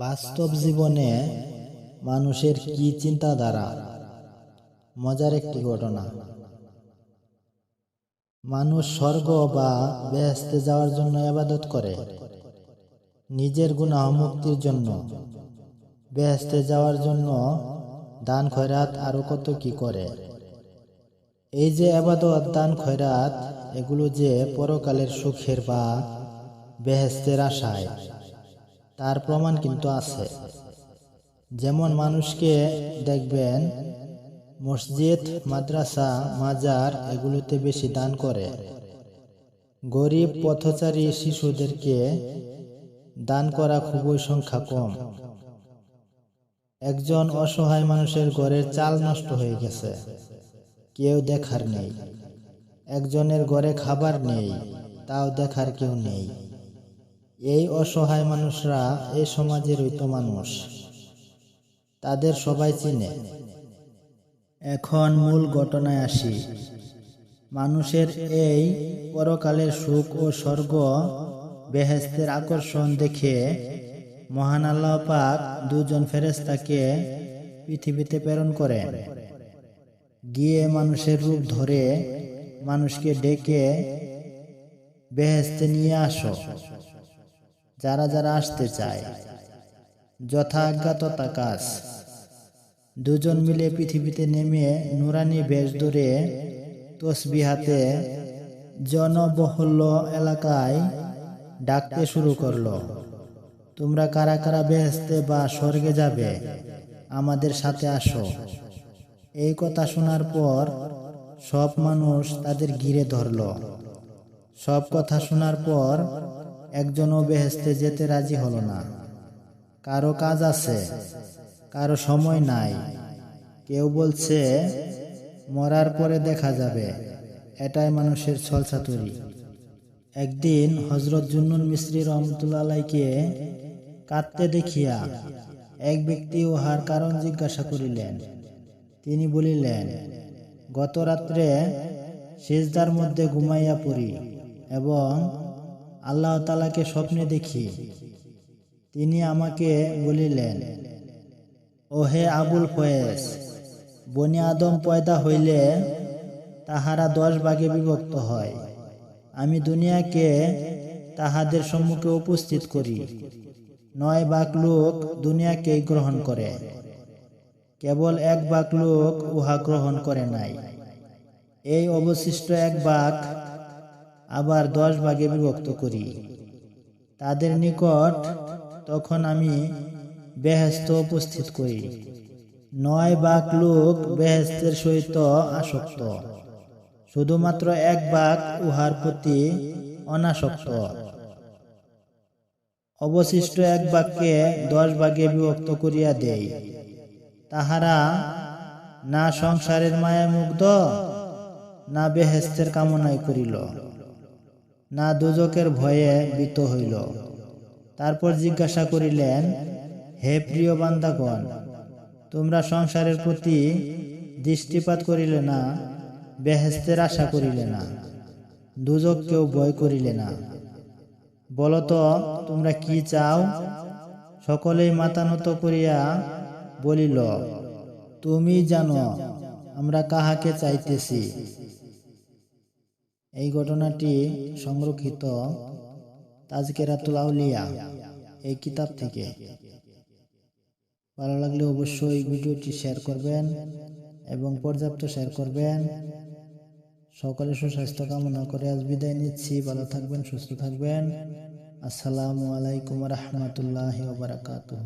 বাস্তব জীবনে মানুষের কি চিন্তাধারা? মজার একটি ঘটনা। মানুষ স্বর্গ বা বেহেস্তে যাওয়ার জন্য আবাদত করে। নিজের গুনাহ মুক্তির জন্য। বেহেস্তে যাওয়ার জন্য দান খয়রাত আরও কত কি করে? এই যে আবাদত, দান খয়রাত, এগুলো যে পরকালের সুখের বা বেহেস্তের আশায়। তার প্রমাণ কিন্তু আছে। যেমন মানুষকে দেখবেন, মসজিদ, মাদ্রাসা, মাজার এগুলোতে বেশি দান করে। গরিব পথচারী শিশুদেরকে দান করা খুবই সংখ্যা কম। একজন অসহায় মানুষের ঘরের চাল নষ্ট হয়ে গেছে। কেউ দেখার নেই। একজনের ঘরে খাবার নেই, তাও দেখার কেউ নেই। এই অসহায় মানুষরা এই সমাজেরই তো মানুষ। তাদের সবাই চিনে। এখন মূল ঘটনায় আসি। মানুষের এই পরকালের সুখ ও স্বর্গ বেহেস্তের আকর্ষণ দেখে মহান আল্লাহ পাক দুজন ফেরেস্তাকে পৃথিবীতে প্রেরণ করেন। গিয়ে মানুষের রূপ ধরে মানুষকে ডেকে বেহেস্তে নিয়ে আসো। যারা যারা আসতে চায়। যথা আজ্ঞা কাজ দুজন মিলে পৃথিবীতে নেমে নুরানি বেশ ধরে তসবিহাতে জনবহুল্য এলাকায় ডাকতে শুরু করল। তোমরা কারা কারা বেহেস্তে বা স্বর্গে যাবে, আমাদের সাথে আসো। এই কথা শোনার পর সব মানুষ তাদের ঘিরে ধরল। সব কথা শোনার পর একজনও বেহেস্তে যেতে রাজি হল না। কারও কাজ আছে, কারও সময় নাই। কেউ বলছে, মরার পরে দেখা যাবে, এটাই মানুষের ছলছাতুরি। একদিন হজরত জুন্নুন মিস্ত্রি রহমতুল্লাহকে কাঁদতে দেখিয়া এক ব্যক্তি উহার কারণ জিজ্ঞাসা করিলেন। তিনি বলিলেন, গত রাত্রে সেজদার মধ্যে ঘুমাইয়া পড়ি এবং আল্লাহ তালাকে স্বপ্নে দেখি। তিনি আমাকে বলিলেন, ওহে আবুল ফয়েজ, বনি আদম পয়দা হইলে তাহারা দশ ভাগে বিভক্ত হয়। আমি দুনিয়াকে তাহাদের সম্মুখে উপস্থিত করি। নয় ভাগ লোক দুনিয়াকে গ্রহণ করে। কেবল এক ভাগ লোক উহা গ্রহণ করে নাই। এই অবশিষ্ট এক ভাগ আবার দশ ভাগে বিভক্ত করি। তাদের নিকট তখন আমি বেহেস্ত উপস্থিত করি। নয় ভাগ লোক বেহেস্তের সহিত আসক্ত। শুধুমাত্র এক বাক উহার প্রতি অনাসক্ত। অবশিষ্ট এক ভাগকে দশ ভাগে বিভক্ত করিয়া দেই। তাহারা না সংসারের মায়া মুগ্ধ না বেহেস্তের কামনাই করিল। না দুজকের ভয়ে বিত হইল। তারপর জিজ্ঞাসা করিলেন, হে প্রিয় বান্দাগণ, তোমরা সংসারের প্রতি দৃষ্টিপাত করিলে না বেহেস্তের আশা করিলে না দুজককেও ভয় করিলে না। বলতো, তোমরা কি চাও? সকলেই মাথা নত করিয়া বলিল, তুমি জানো, আমরা কাহাকে চাইতেছি। এই ঘটনাটি সংরক্ষিত তাজকেরাতুল আউলিয়া এই কিতাব থেকে। ভালো লাগলে অবশ্যই ভিডিওটি শেয়ার করবেন এবং পর্যাপ্ত শেয়ার করবেন। সকলে সুস্বাস্থ্য কামনা করে আজ বিদায় নিচ্ছি। ভালো থাকবেন, সুস্থ থাকবেন। আসসালামু আলাইকুম রহমতুল্লাহ বারাকাতুহ।